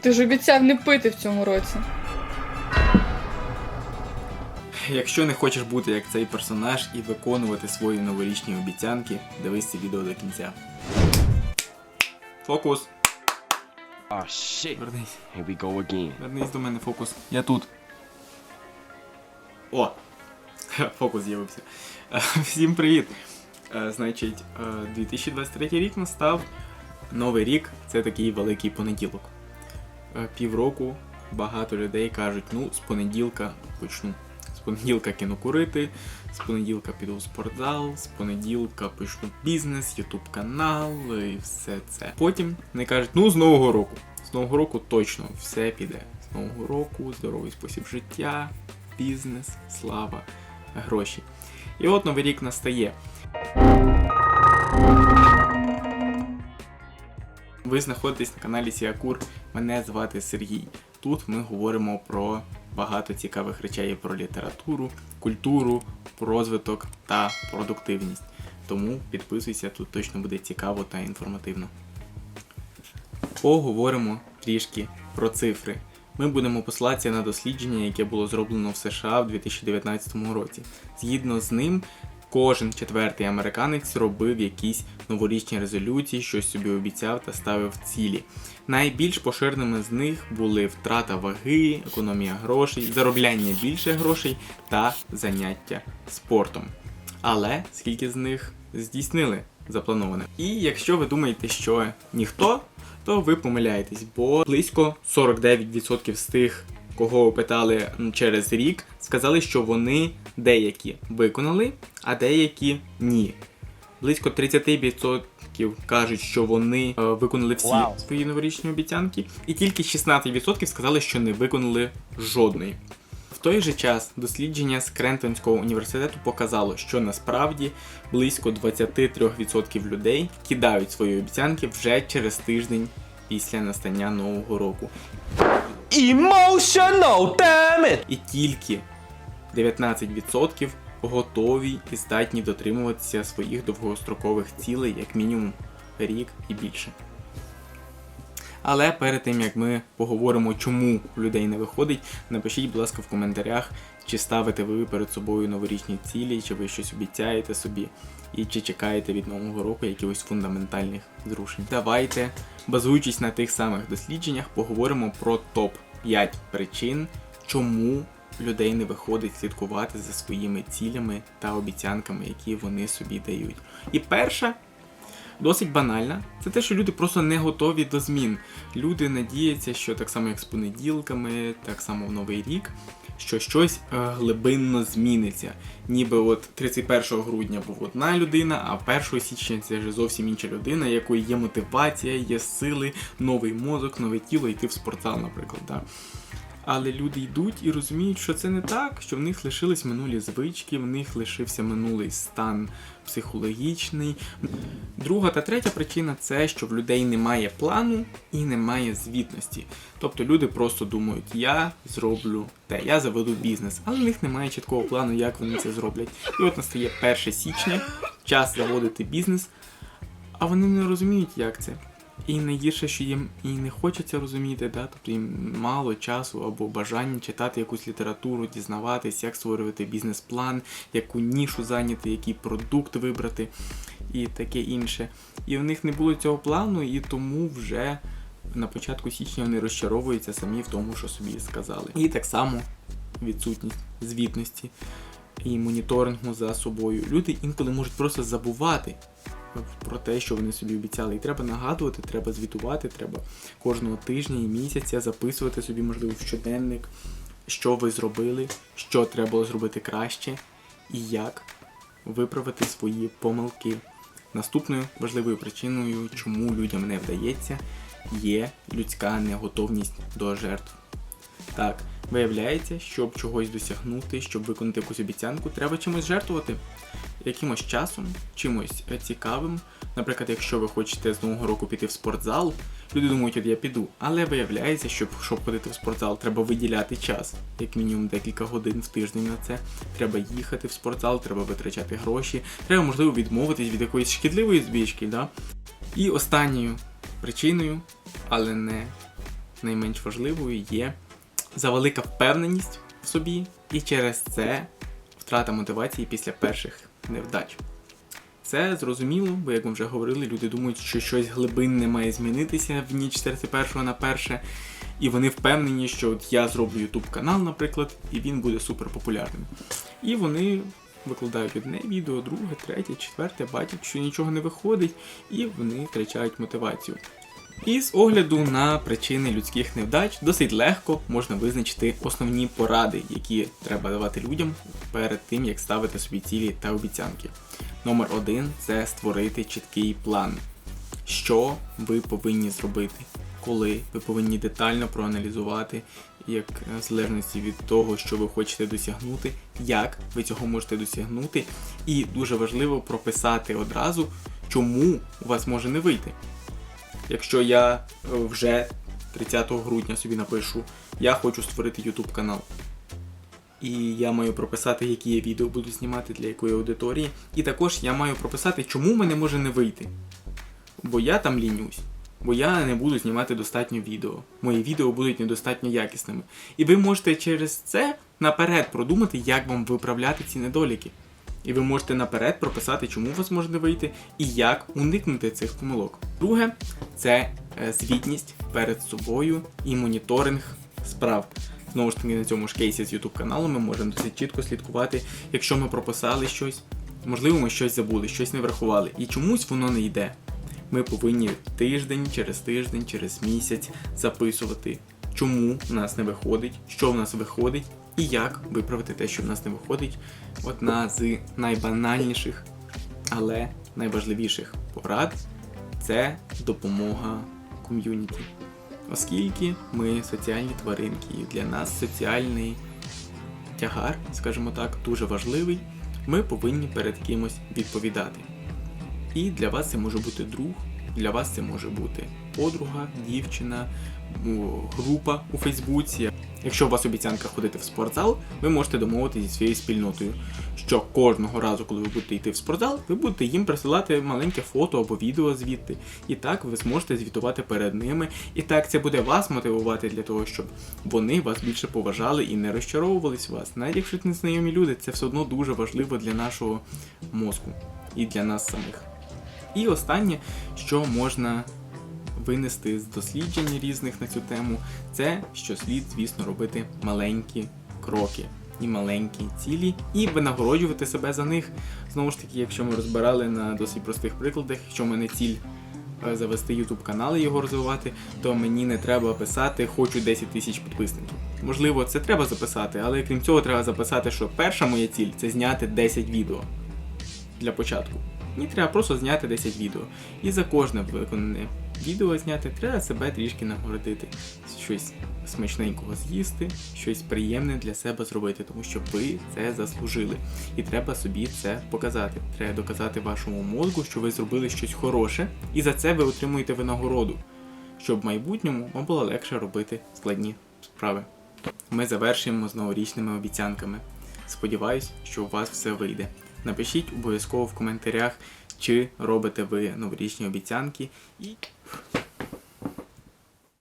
Ти ж обіцяв не пити в цьому році. Якщо не хочеш бути як цей персонаж і виконувати свої новорічні обіцянки, дивись це відео до кінця. Фокус. Oh shit. Вернись. Here we go again. Вернись до мене, фокус. Я тут. О! Фокус з'явився. Е, Всім привіт! Е, Значить, е, 2023 рік настав. Новий рік це такий великий понеділок. Е, Півроку багато людей кажуть, ну, з понеділка почну. З понеділка кину курити, з понеділка піду в спортзал, з понеділка почну бізнес, ютуб канал і все це. Потім не кажуть, ну з нового року. З нового року точно все піде. З нового року, здоровий спосіб життя, бізнес, слава, гроші. І от новий рік настає. Ви знаходитесь на каналі Сіакур. Мене звати Сергій. Тут ми говоримо про багато цікавих речей про літературу, культуру, розвиток та продуктивність. Тому підписуйся, тут точно буде цікаво та інформативно. Поговоримо трішки про цифри. Ми будемо посилатися на дослідження, яке було зроблено в США в 2019 році. Згідно з ним, кожен четвертий американець робив якісь новорічні резолюції, щось собі обіцяв та ставив цілі. Найбільш поширеними з них були втрата ваги, економія грошей, заробляння більше грошей та заняття спортом. Але скільки з них здійснили заплановане? І якщо ви думаєте, що ніхто, то ви помиляєтесь, бо близько 49% з тих, кого опитали через рік, сказали, що вони деякі виконали, а деякі ні. Близько 30% кажуть, що вони е, виконали всі Вау. свої новорічні обіцянки, і тільки 16% сказали, що не виконали жодної. В той же час дослідження з Крентонського університету показало, що насправді близько 23% людей кидають свої обіцянки вже через тиждень після настання нового року. Emotional, damn it! І тільки 19% готові і здатні дотримуватися своїх довгострокових цілей як мінімум рік і більше. Але перед тим як ми поговоримо, чому людей не виходить, напишіть, будь ласка, в коментарях, чи ставите ви перед собою новорічні цілі, чи ви щось обіцяєте собі, і чи чекаєте від нового року якихось фундаментальних зрушень. Давайте, базуючись на тих самих дослідженнях, поговоримо про топ 5 причин, чому людей не виходить слідкувати за своїми цілями та обіцянками, які вони собі дають. І перша досить банальна. Це те, що люди просто не готові до змін. Люди надіються, що так само, як з понеділками, так само в Новий рік, що щось е, глибинно зміниться. Ніби от 31 грудня був одна людина, а 1 січня це вже зовсім інша людина, якої є мотивація, є сили, новий мозок, нове тіло, йти в спортзал, наприклад. Да? Але люди йдуть і розуміють, що це не так, що в них лишились минулі звички, в них лишився минулий стан психологічний. Друга та третя причина це, що в людей немає плану і немає звітності. Тобто люди просто думають, я зроблю те, я заведу бізнес, але в них немає чіткого плану, як вони це зроблять. І от настає 1 січня, час заводити бізнес, а вони не розуміють, як це. І найгірше, що їм і не хочеться розуміти, да? тобто їм мало часу або бажання читати якусь літературу, дізнаватись, як створювати бізнес-план, яку нішу зайняти, який продукт вибрати і таке інше. І в них не було цього плану, і тому вже на початку січня вони розчаровуються самі в тому, що собі сказали. І так само відсутність звітності і моніторингу за собою. Люди інколи можуть просто забувати про те, що вони собі обіцяли. І треба нагадувати, треба звітувати, треба кожного тижня і місяця записувати собі, можливо, в щоденник, що ви зробили, що треба було зробити краще і як виправити свої помилки. Наступною важливою причиною, чому людям не вдається, є людська неготовність до жертв. Так, виявляється, щоб чогось досягнути, щоб виконати якусь обіцянку, треба чимось жертвувати. Якимось часом, чимось е, цікавим. Наприклад, якщо ви хочете з нового року піти в спортзал, люди думають, от я піду. Але виявляється, що щоб ходити в спортзал, треба виділяти час, як мінімум декілька годин в тиждень на це. Треба їхати в спортзал, треба витрачати гроші, треба, можливо, відмовитись від якоїсь шкідливої звички. Да? І останньою причиною, але не найменш важливою є завелика впевненість в собі, і через це втрата мотивації після перших невдач. Це зрозуміло, бо як ми вже говорили, люди думають, що щось глибинне має змінитися в ніч з 31 на перше, і вони впевнені, що от я зроблю YouTube канал, наприклад, і він буде супер популярним. І вони викладають одне відео, друге, третє, четверте, бачать, що нічого не виходить, і вони втрачають мотивацію. І з огляду на причини людських невдач досить легко можна визначити основні поради, які треба давати людям перед тим, як ставити собі цілі та обіцянки. Номер один це створити чіткий план. Що ви повинні зробити, коли ви повинні детально проаналізувати, як е, в залежності від того, що ви хочете досягнути, як ви цього можете досягнути, і дуже важливо прописати одразу, чому у вас може не вийти. Якщо я е, вже 30 грудня собі напишу, я хочу створити YouTube канал. І я маю прописати, які я відео буду знімати для якої аудиторії. І також я маю прописати, чому мене може не вийти. Бо я там лінюсь. Бо я не буду знімати достатньо відео. Мої відео будуть недостатньо якісними. І ви можете через це наперед продумати, як вам виправляти ці недоліки. І ви можете наперед прописати, чому у вас може не вийти і як уникнути цих помилок. Друге, це е, звітність перед собою і моніторинг справ. Знову ж таки, на цьому ж кейсі з YouTube каналом ми можемо досить чітко слідкувати, якщо ми прописали щось, можливо, ми щось забули, щось не врахували, і чомусь воно не йде. Ми повинні тиждень через тиждень, через місяць записувати, чому в нас не виходить, що в нас виходить, і як виправити те, що в нас не виходить. Одна з найбанальніших, але найважливіших порад це допомога ком'юніті. Оскільки ми соціальні тваринки, і для нас соціальний тягар, скажімо так, дуже важливий, ми повинні перед кимось відповідати. І для вас це може бути друг, для вас це може бути подруга, дівчина, група у Фейсбуці. Якщо у вас обіцянка ходити в спортзал, ви можете домовитися зі своєю спільнотою, що кожного разу, коли ви будете йти в спортзал, ви будете їм присилати маленьке фото або відео звідти. І так ви зможете звітувати перед ними. І так це буде вас мотивувати для того, щоб вони вас більше поважали і не розчаровувались вас. Навіть якщо це незнайомі люди, це все одно дуже важливо для нашого мозку і для нас самих. І останнє, що можна винести з досліджень різних на цю тему, це що слід, звісно, робити маленькі кроки і маленькі цілі, і винагороджувати себе за них. Знову ж таки, якщо ми розбирали на досить простих прикладах, якщо в мене ціль е, завести YouTube канал і його розвивати, то мені не треба писати хочу 10 тисяч підписників. Можливо, це треба записати, але крім цього, треба записати, що перша моя ціль це зняти 10 відео для початку. Мені треба просто зняти 10 відео. І за кожне виконане відео зняти треба себе трішки нагородити. Щось смачненького з'їсти, щось приємне для себе зробити, тому що ви це заслужили. І треба собі це показати. Треба доказати вашому мозку, що ви зробили щось хороше, і за це ви отримуєте винагороду, щоб в майбутньому вам було легше робити складні справи. Ми завершуємо з новорічними обіцянками. Сподіваюсь, що у вас все вийде. Напишіть обов'язково в коментарях, чи робите ви новорічні обіцянки. І